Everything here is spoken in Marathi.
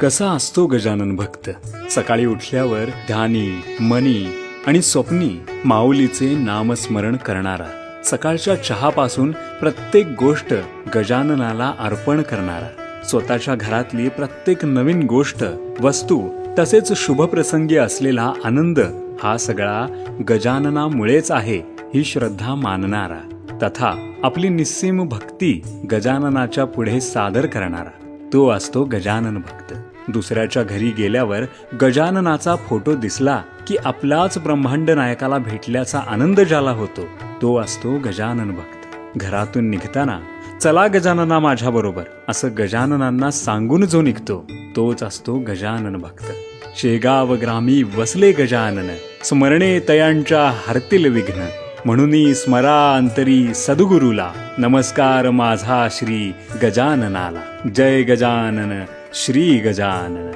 कसा असतो गजानन भक्त? सकाळी उठल्यावर ध्यानी मनी आणि स्वप्नी माऊलीचे नामस्मरण करणारा सकाळच्या चहापासून प्रत्येक गोष्ट गजाननाला अर्पण करणारा स्वतःच्या घरातली प्रत्येक नवीन गोष्ट वस्तू तसेच शुभप्रसंगी असलेला आनंद हा सगळा गजाननामुळेच आहे ही श्रद्धा मानणारा तथा आपली निस्सीम भक्ती गजाननाच्या पुढे सादर करणारा. तो असतो गजानन भक्त. दुसऱ्याच्या घरी गेल्यावर गजाननाचा फोटो दिसला की आपलाच ब्रह्मांड नायकाला भेटल्याचा आनंद ज्याला होतो तो असतो गजानन भक्त. घरातून निघताना चला गजानना माझ्या बरोबर असं गजाननांना सांगून जो निघतो तोच असतो गजानन भक्त. शेगाव ग्रामी वसले गजानन स्मरणे तयांच्या हरतील विघ्न. म्हणून स्मरा अंतरी सद्गुरुला नमस्कार माझा श्री गजाननाला. जय गजानन. श्री गजानन